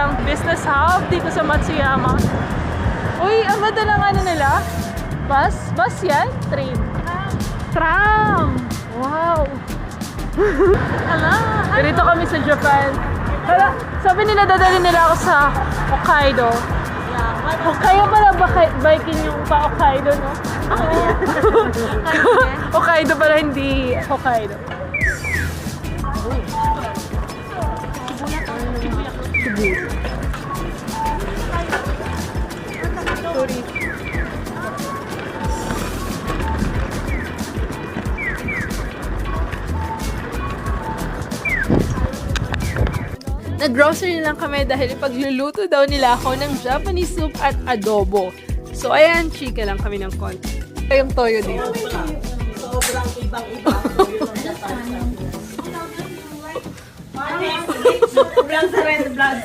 parang business hub dito sa Matsuyama. Uy, ang ganda ng ano nila. Bus? Bus yan? Train? Tram! Wow! Ala, Ganito kami sa Japan. Hala, sabi nila dadalhin nila ako sa Hokkaido. Hokkaido pala biking yung pa Hokkaido, no? Hokkaido pala, hindi Hokkaido. Nag-grocery lang kami dahil ipagluluto daw nila ako ng Japanese soup at adobo. So ayan, chika lang kami ng konti. Yung toyo dito. Sobrang ibang-ibang. Sobrang sa red blood.